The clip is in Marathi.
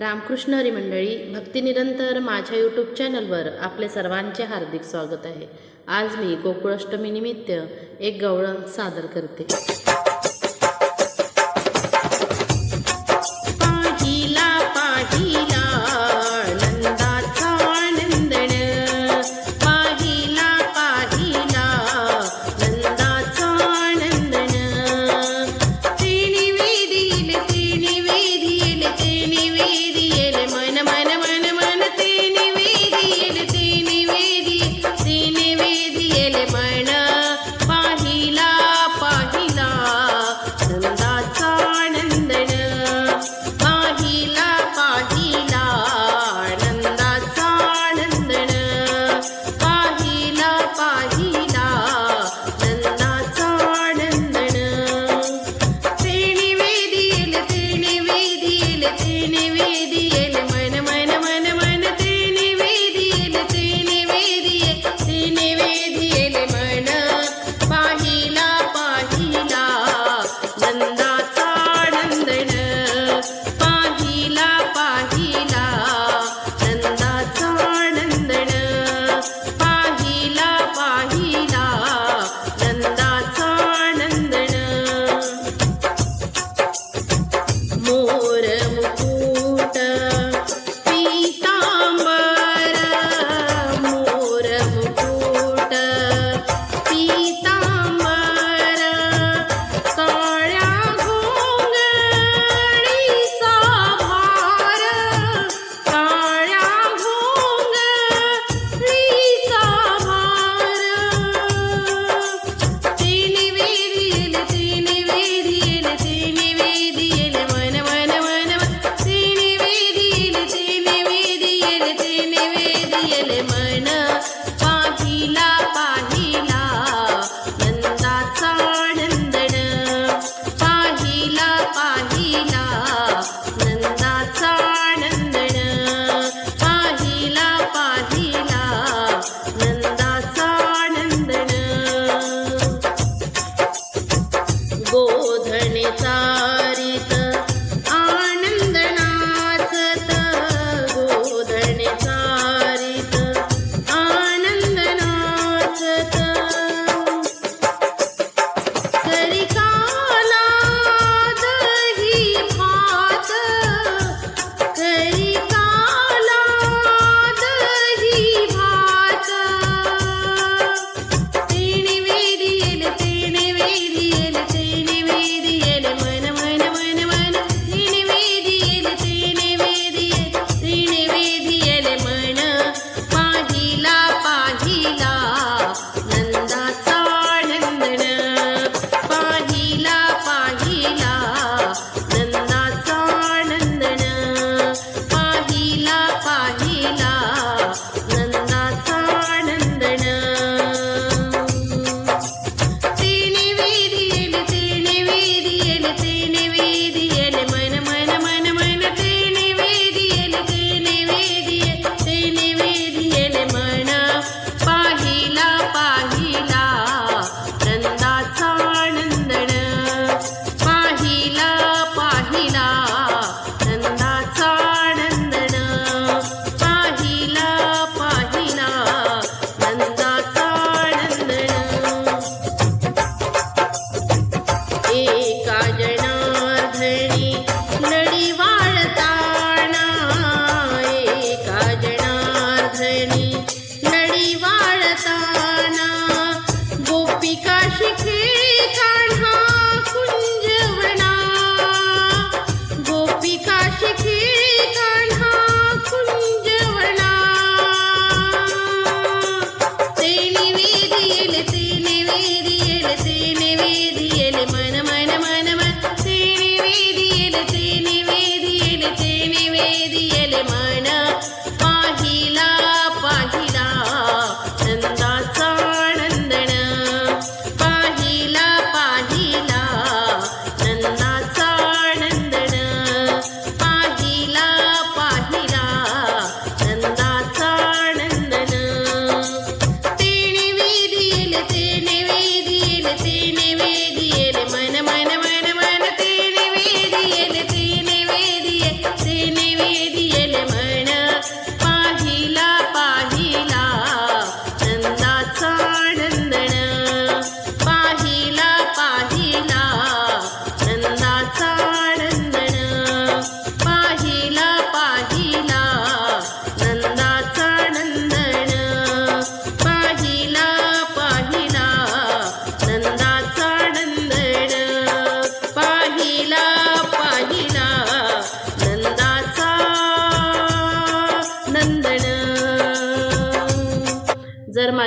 रामकृष्ण हरी मंडळी भक्तिनिरंतर माझ्या यूट्यूब चॅनलवर आपले सर्वांचे हार्दिक स्वागत आहे. आज मी गोकुळाष्टमीनिमित्त एक गवळण सादर करते.